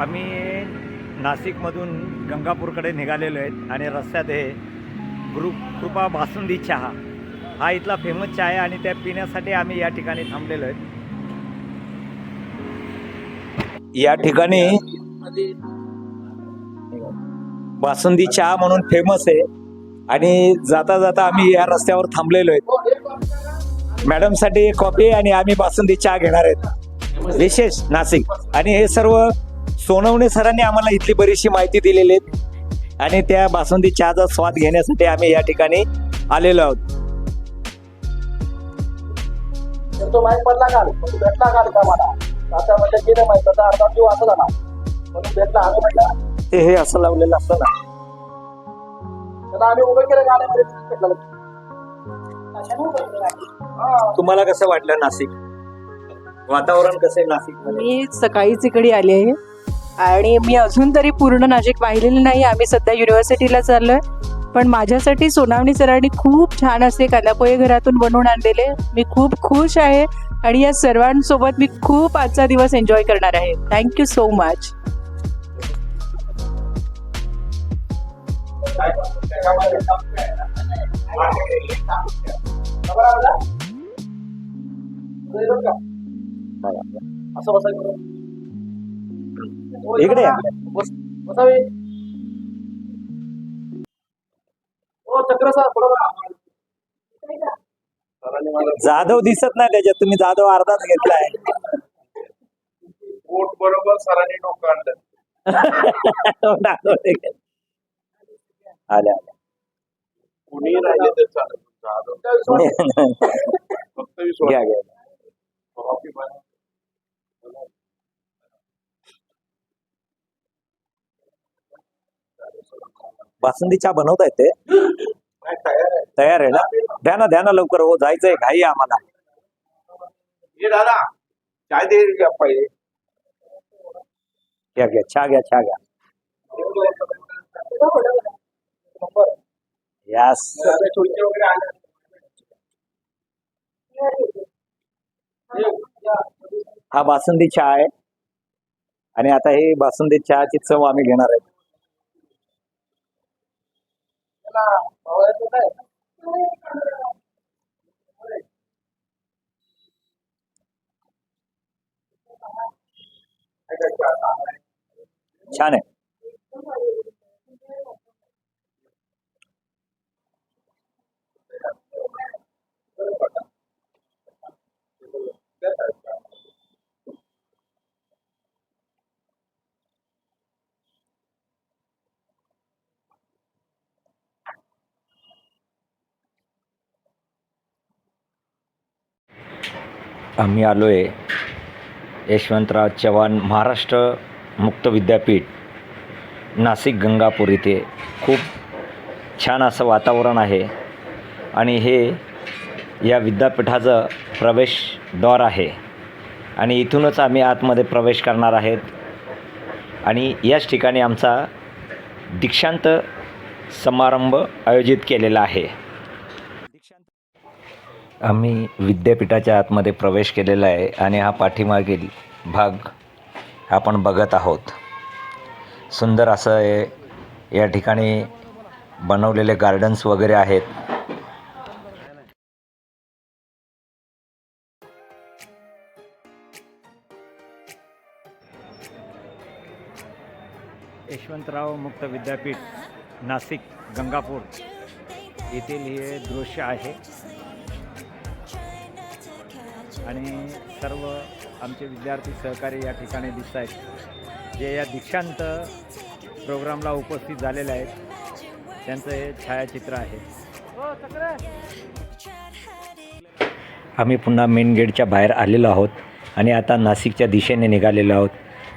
आम्ही नाशिकमधून गंगापूरकडे निघालेलो आहेत आणि रस्त्यात हे गुरु कृपा बासुंदी चहा हा इथला फेमस चहा आहे आणि त्या पिण्यासाठी आम्ही या ठिकाणी थांबलेलो आहेत. या ठिकाणी बासुंदी चहा म्हणून फेमस आहे आणि जाता जाता आम्ही या रस्त्यावर थांबलेलो आहेत. मॅडमसाठी कॉफी आणि आम्ही बासुंदी चहा घेणार आहेत. विशेष नाशिक. आणि हे सर्व सोनवणे सरांनी आम्हाला इथली बरीचशी माहिती दिलेली आहे आणि त्या बासुंदी चहाचा स्वाद घेण्यासाठी आम्ही या ठिकाणी आलेलो आहोत. तर तो माहीत पडला काल म्हणजे भेटला काल का मला? आता म्हणजे गेलं माहीत आता अर्धा जीव असं झाला म्हणून भेटला आम्ही म्हटलं. ते हे असं लावलेलं असतं ना. त्याला आम्ही उभं केलं भेटला? हा. तुम्हाला कसं वाटलं नाशिक? वातावरण कसं आहे नाशिक मी सकाळीच इकडे आली आहे. आणि मी अजून तरी पूर्ण नाशिक पाहिलेलं नाही. आम्ही सध्या युनिव्हर्सिटीला चाललोय. पण माझ्यासाठी सोनावणी सरांनी खूप छान असे कालापोहे घरातून बनवून आणलेले. मी खूप खुश आहे आणि या सर्वांसोबत मी खूप आजचा दिवस एन्जॉय करणार आहे. थँक्यू सो मच असं बसायचं. इकडे जाधव दिसत नाही त्याच्यात. तुम्ही जाधव अर्धाच घेतलाय पोट बरोबर सरांनी डोकं आणलं. आल्या आल्या. कुणी राहिले तर चालेल. फक्त विश्वास घ्या घ्या कॉफी बनव. बासुंदी चहा बनवता येते. तयार आहे ना? द्या ना द्या ना लवकर. हो जायचंय घाई आम्हाला. दादा दे घ्या घ्या घ्या चहा घ्या चहा घ्या. नंबर यास हा बासुंदी चहा आहे. आणि आता ही बासुंदी चहाची चव आम्ही घेणार आहे त्याला पावळ्याचं काय छान आहे आम्ही आलो आहे यशवंतराव चव्हाण महाराष्ट्र मुक्त विद्यापीठ नाशिक गंगापूर इथे. खूप छान असं वातावरण आहे आणि हे या विद्यापीठाचं प्रवेशद्वार आहे आणि इथूनच आम्ही आतमध्ये प्रवेश करणार आहेत. आणि याच ठिकाणी आमचा दीक्षांत समारंभ आयोजित केलेला आहे. आम्ही विद्यापीठाच्या आतमध्ये प्रवेश केलेला आहे आणि हा पाठीमागील भाग आपण बघत आहोत. सुंदर असं हे या ठिकाणी बनवलेले गार्डन्स वगैरे आहेत. यशवंतराव मुक्त विद्यापीठ नाशिक गंगापूर. येथील हे दृश्य आहे. आणि सर्व आमचे विद्यार्थी सहकारी या ठिकाणी दिसत आहेत. जे या दीक्षांत प्रोग्रामला उपस्थित झालेले आहेत त्यांचं हे छायाचित्र आहे. आम्ही पुन्हा मेन गेटच्या बाहेर आलेलो आहोत आणि आता नाशिकच्या दिशेने निघालेलो आहोत.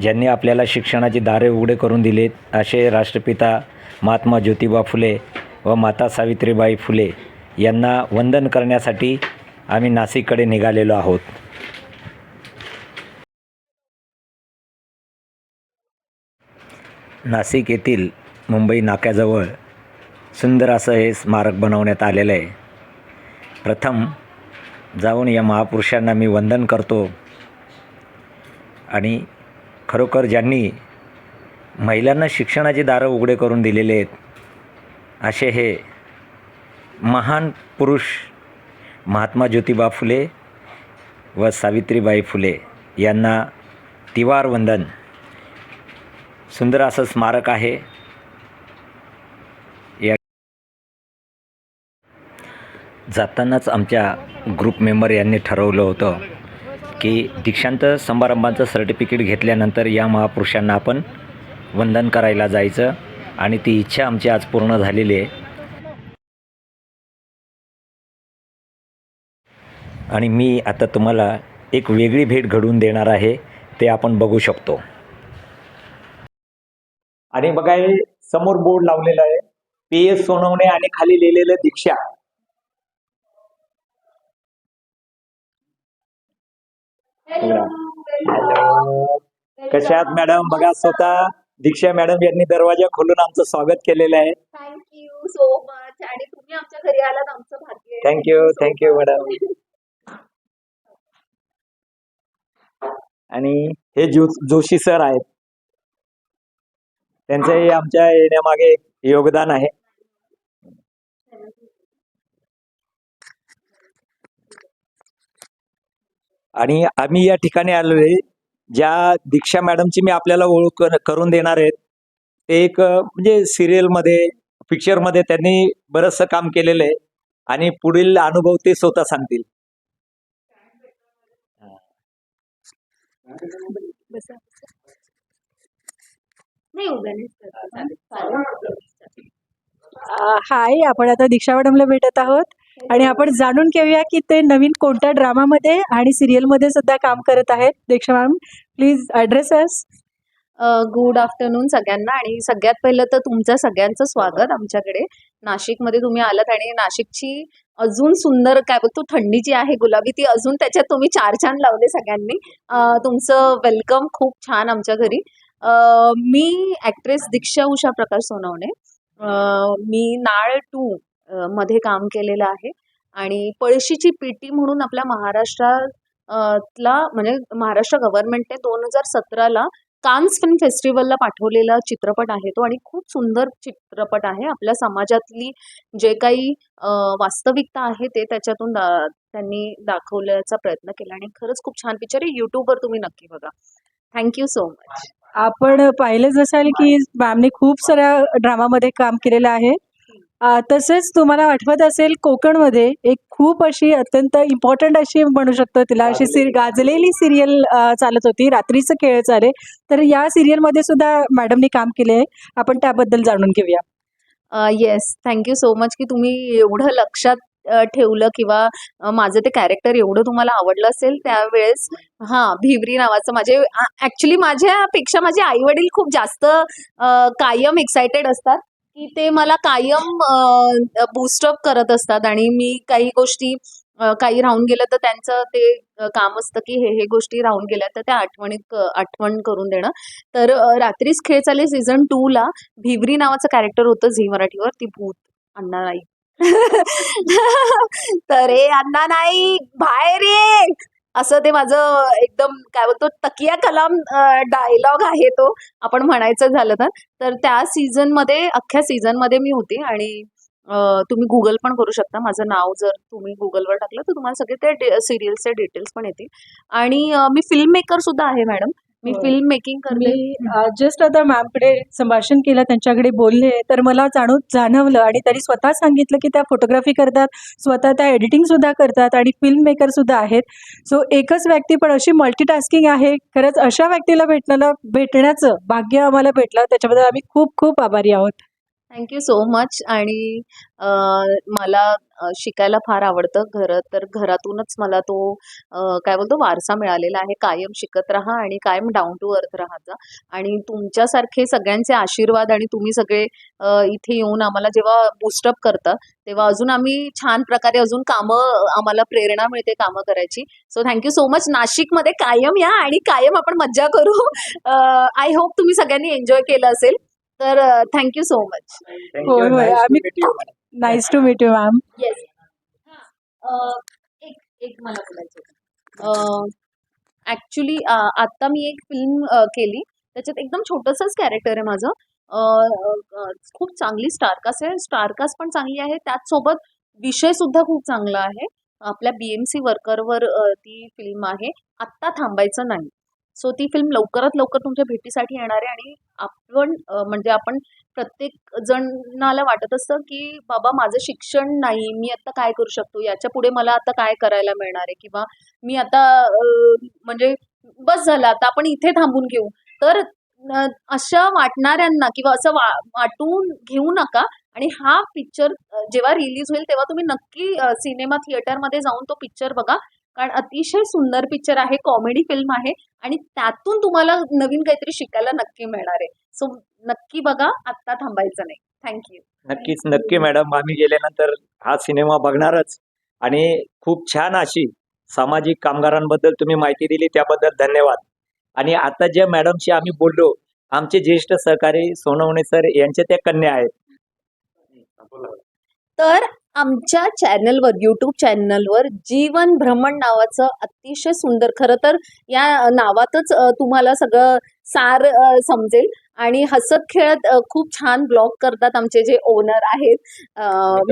ज्यांनी आपल्याला शिक्षणाची दारे उघडे करून दिलेत असे राष्ट्रपिता महात्मा ज्योतिबा फुले व माता सावित्रीबाई फुले यांना वंदन करण्यासाठी आम्ही नाशिककडे निघालेलो आहोत. नाशिक येथील मुंबई नाक्याजवळ सुंदर असं हे स्मारक बनवण्यात आलेलं आहे. प्रथम जाऊन या महापुरुषांना मी वंदन करतो. आणि खरोखर ज्यांनी महिलांना शिक्षणाची दारं उघडे करून दिलेले आहेत असे हे महान पुरुष महात्मा ज्योतिबा फुले व सावित्रीबाई फुले यांना तिवार वंदन. सुंदर असं स्मारक आहे. या जातानाच आमच्या ग्रुप मेंबर यांनी ठरवलं होतं की दीक्षांत समारंभाचं सर्टिफिकेट घेतल्यानंतर या महापुरुषांना आपण वंदन करायला जायचं. आणि ती इच्छा आमची आज पूर्ण झालेली आहे. आणि मी आता तुम्हाला एक वेगळी भेट घडवून देणार आहे ते आपण बघू शकतो. आणि बघा हे समोर बोर्ड लावलेला आहे. पी एस सोनवणे आणि खाली लिहिलेलं दीक्षा. हॅलो कशा आहात मॅडम? बघा स्वतः दीक्षा मॅडम यांनी दरवाजा खोलून आमचं स्वागत केलेलं आहे. थँक्यू सो मच आणि तुम्ही आमच्या घरी आलात आमचं भाग्य. थँक्यू थँक्यू मॅडम आणि हे जो जोशी सर आहेत. त्यांचंही आमच्या येण्यामागे योगदान आहे. आणि आम्ही या ठिकाणी आलोय. ज्या दीक्षा मॅडमची मी आपल्याला ओळख करून देणार आहेत ते एक म्हणजे सिरियलमध्ये पिक्चरमध्ये त्यांनी बरंचसं काम केलेलं आहे आणि पुढील अनुभव ते स्वतः सांगतील. हाय आपण आता दीक्षा मॅडमला भेटत आहोत. आणि आपण जाणून घेऊया की ते नवीन कोणत्या ड्रामामध्ये आणि सिरियलमध्ये सुद्धा काम करत आहेत. दीक्षा मॅम प्लीज ॲड्रेस अस गुड आफ्टरनून सगळ्यांना आणि सगळ्यात पहिलं तर तुमचं सगळ्यांचं स्वागत आमच्याकडे. नाशिकमध्ये तुम्ही आलात आणि नाशिकची अजून सुंदर काय बघतो थंडी जी आहे गुलाबी ती अजून त्याच्यात तुम्ही चार छान लावले सगळ्यांनी. तुमचं वेलकम खूप छान आमच्या घरी. मी ॲक्ट्रेस दीक्षा उषा प्रकाश सोनवणे. मी नाळ टू मध्ये काम केलेलं आहे. आणि पळशीची पीटी म्हणून आपल्या महाराष्ट्रातला म्हणजे महाराष्ट्र गव्हर्नमेंटने दोन हजार सतराला कान्स फिल्म फेस्टिवलला पाठवलेला चित्रपट आहे तो आणि खूप सुंदर चित्रपट आहे. आपल्या समाजातली जे काही वास्तविकता आहे ते त्याच्यातून दा- त्यांनी दाखवल्याचा प्रयत्न केला आणि खरंच खूप छान पिक्चर आहे. यूट्यूबवर तुम्ही नक्की बघा. थँक्यू सो मच आपण पाहिलंच असाल की मॅमने खूप साऱ्या ड्रामामध्ये काम केलेलं आहे. तसेच तुम्हाला आठवत असेल कोकणमध्ये एक खूप अशी अत्यंत इम्पॉर्टंट अशी म्हणू शकतो तिला अशी सिर गाजलेली सिरियल चालत होती रात्रीचं खेळ चाले तर या सिरियलमध्ये सुद्धा मॅडमनी काम केले आहे आपण त्याबद्दल जाणून घेऊया. येस थँक्यू सो मच की तुम्ही एवढं लक्षात ठेवलं किंवा माझं ते कॅरेक्टर एवढं तुम्हाला आवडलं असेल त्यावेळेस हां भिवरी नावाचं माझे ॲक्च्युली माझ्यापेक्षा माझे आई वडील खूप जास्त कायम एक्सायटेड असतात. की ते मला कायम बूस्टअप करत असतात आणि मी काही गोष्टी काही राहून गेलं तर त्यांचं ते काम असतं की हे हे गोष्टी राहून गेल्या तर त्या आठवणीत आठवण करून देणं. तर रात्रीच खेळ चाले सीझन टूला भिवरी नावाचं कॅरेक्टर होतं झी मराठीवर. ती भूत अण्णा नाईक. तर हे अण्णा नाईक बाहेर ये! असं ते माझं एकदम काय बोलतो तकिया कलाम डायलॉग आहे तो. आपण म्हणायचं झालं तर. तर त्या सीझनमध्ये अख्ख्या सीझनमध्ये मी होती आणि तुम्ही गुगल पण करू शकता. माझं नाव जर तुम्ही गुगलवर टाकलं तर तुम्हाला सगळे ते सिरियल्सचे डिटेल्स पण येतील. आणि मी फिल्म मेकर सुद्धा आहे मॅडम मी. फिल्म मेकिंग करते. जस्ट आता मॅमकडे संभाषण केलं त्यांच्याकडे बोलले तर मला जाणून जाणवलं आणि त्यांनी स्वतः सांगितलं की त्या फोटोग्राफी करतात स्वतः त्या एडिटिंग सुद्धा करतात आणि फिल्म मेकर सुद्धा आहेत. सो एकच व्यक्ती पण अशी मल्टीटास्किंग आहे. खरंच अशा व्यक्तीला भेटण्याला भेटण्याचं भाग्य आम्हाला भेटलं. त्याच्याबद्दल आम्ही खूप खूप आभारी आहोत. थँक्यू सो मच आणि मला शिकायला फार आवडतं घर. तर घरातूनच मला तो काय बोलतो वारसा मिळालेला आहे. कायम शिकत राहा आणि कायम डाऊन टू अर्थ राहायचा आणि तुमच्यासारखे सगळ्यांचे आशीर्वाद आणि तुम्ही सगळे इथे येऊन आम्हाला जेव्हा बुस्टअप करता तेव्हा अजून आम्ही छान प्रकारे अजून कामं आम्हाला प्रेरणा मिळते कामं करायची. सो थँक्यू सो मच नाशिकमध्ये कायम या आणि कायम आपण मज्जा करू. आय होप तुम्ही सगळ्यांनी एन्जॉय केलं असेल. तर थँक्यू सो मच. होय, होय, आम्ही- nice to meet you ma'am yes एक एक मला बोलायचं होतं. ॲक्च्युली आत्ता मी एक फिल्म केली. त्याच्यात एकदम छोटंसंच कॅरेक्टर आहे माझं. खूप चांगली स्टारकास्ट आहे. स्टारकास्ट पण चांगली आहे. त्याचसोबत विषय सुद्धा खूप चांगला आहे. आपल्या बीएमसी वर्करवर ती फिल्म आहे. आत्ता थांबायचं नाही. सो ती फिल्म लवकरात लवकर तुमच्या भेटीसाठी येणार आहे आणि आपण म्हणजे आपण प्रत्येक जणाला वाटत असतं की बाबा माझं शिक्षण नाही मी आता काय करू शकतो? याच्यापुढे मला आता काय करायला मिळणार आहे? किंवा मी आता म्हणजे बस झालं आता आपण इथे थांबून घेऊ. तर अशा वाटणाऱ्यांना किंवा असं वा वाटून घेऊ नका आणि हा पिक्चर जेव्हा रिलीज होईल तेव्हा तुम्ही नक्की सिनेमा थिएटरमध्ये जाऊन तो पिक्चर बघा. कारण अतिशय सुंदर पिक्चर आहे कॉमेडी फिल्म आहे आणि त्यातून तुम्हाला नवीन काहीतरी शिकायला नक्की मिळणार आहे. सो नक्की बघा आत्ता थांबायचं नाही. थँक्यू नक्कीच नक्की मॅडम आम्ही गेल्यानंतर हा सिनेमा बघणारच. आणि खूप छान अशी सामाजिक कामगारांबद्दल तुम्ही माहिती दिली त्याबद्दल धन्यवाद. आणि आता ज्या मॅडमशी आम्ही बोललो आमचे ज्येष्ठ सहकारी सोनवणे सर यांच्या त्या कन्या आहेत. तर आमच्या चॅनलवर यूट्यूब चॅनलवर जीवन भ्रमण नावाचं अतिशय सुंदर खरं तर या नावातच तुम्हाला सगळं सार समजेल. आणि हसत खेळत खूप छान ब्लॉग करतात आमचे जे ओनर आहेत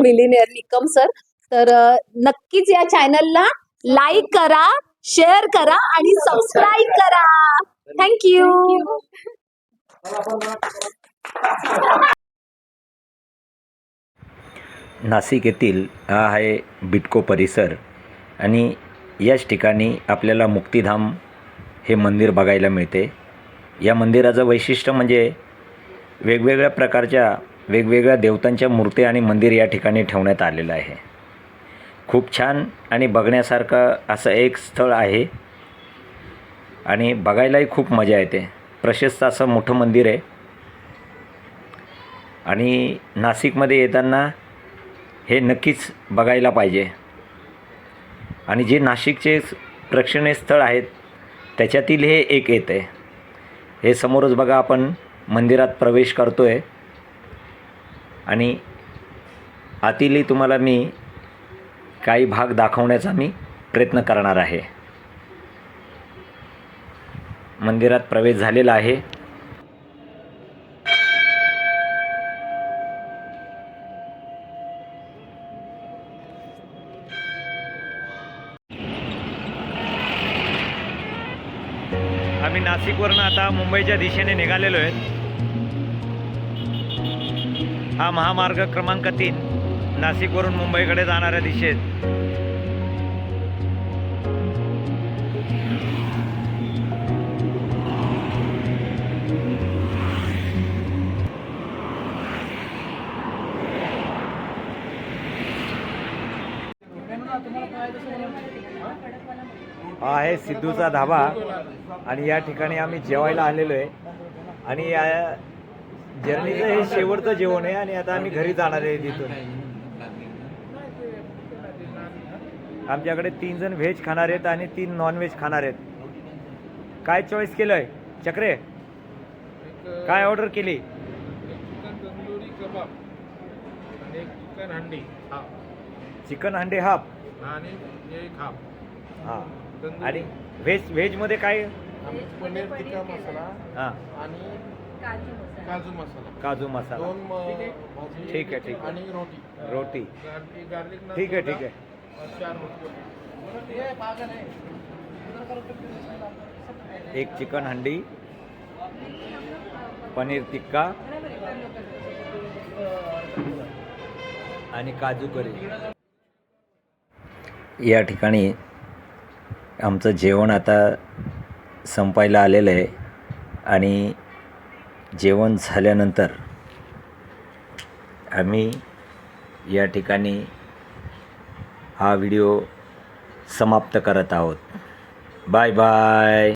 मिलिनियर निकम सर. तर नक्कीच या चॅनलला लाईक करा शेअर करा आणि सबस्क्राईब करा. थँक्यू नाशिक येथील हा आहे बिटको परिसर. आणि याच ठिकाणी आपल्याला मुक्तिधाम हे मंदिर बघायला मिळते. या मंदिराचं वैशिष्ट्य म्हणजे वेगवेगळ्या प्रकारच्या वेगवेगळ्या देवतांच्या मूर्ती आणि मंदिर या ठिकाणी ठेवण्यात आलेलं आहे. खूप छान आणि बघण्यासारखं असं एक स्थळ आहे. आणि बघायलाही खूप मजा येते. प्रशस्त असं मोठं मंदिर आहे. आणि नाशिकमध्ये येताना हे नक्कीच बघायला पाहिजे. आणि जे नाशिकचे प्रेक्षणीय स्थळ आहेत त्याच्यातील हे एक येत आहे. हे समोरच बघा आपण मंदिरात प्रवेश करतो आहे आणि आतीलही तुम्हाला मी काही भाग दाखवण्याचा मी प्रयत्न करणार आहे. मंदिरात प्रवेश झालेला आहे. आम्ही नाशिकवरनं आता मुंबईच्या दिशेने निघालेलो आहेत हा महामार्ग क्रमांक तीन नाशिकवरून मुंबईकडे जाणाऱ्या दिशेत. हा आहे सिद्धूचा धाबा आणि या ठिकाणी आम्ही जेवायला आलेलो आहे. आणि या जर्नीचं हे शेवटचं जेवण आहे आणि आता आम्ही घरी जाणार आहे तिथून. आमच्याकडे तीन जण व्हेज खाणार आहेत आणि तीन नॉन व्हेज खाणार आहेत. काय चॉईस केलं आहे चक्रे काय ऑर्डर केली? चिकन हंडी हा हाफ. आणि एक हाफ. हां. आणि व्हेज व्हेजमध्ये काय? पनीर टिक्का मसाला हां. आणि काजू मसाला. काजू मसाला. दोन म- भाजी ठीक आहे, ठीक आहे. आणि रोटी. रोटी. गार्लिक गार्लिक नान ठीक आहे ठीक आहे. आणि चार रोटी एक चिकन हंडी पनीर टिक्का आणि काजू करी. या ठिकाणी आमचं जेवण आता संपायला आलेलं आहे. आणि जेवण झाल्यानंतर आम्ही या ठिकाणी हा व्हिडिओ समाप्त करत आहोत. Bye bye.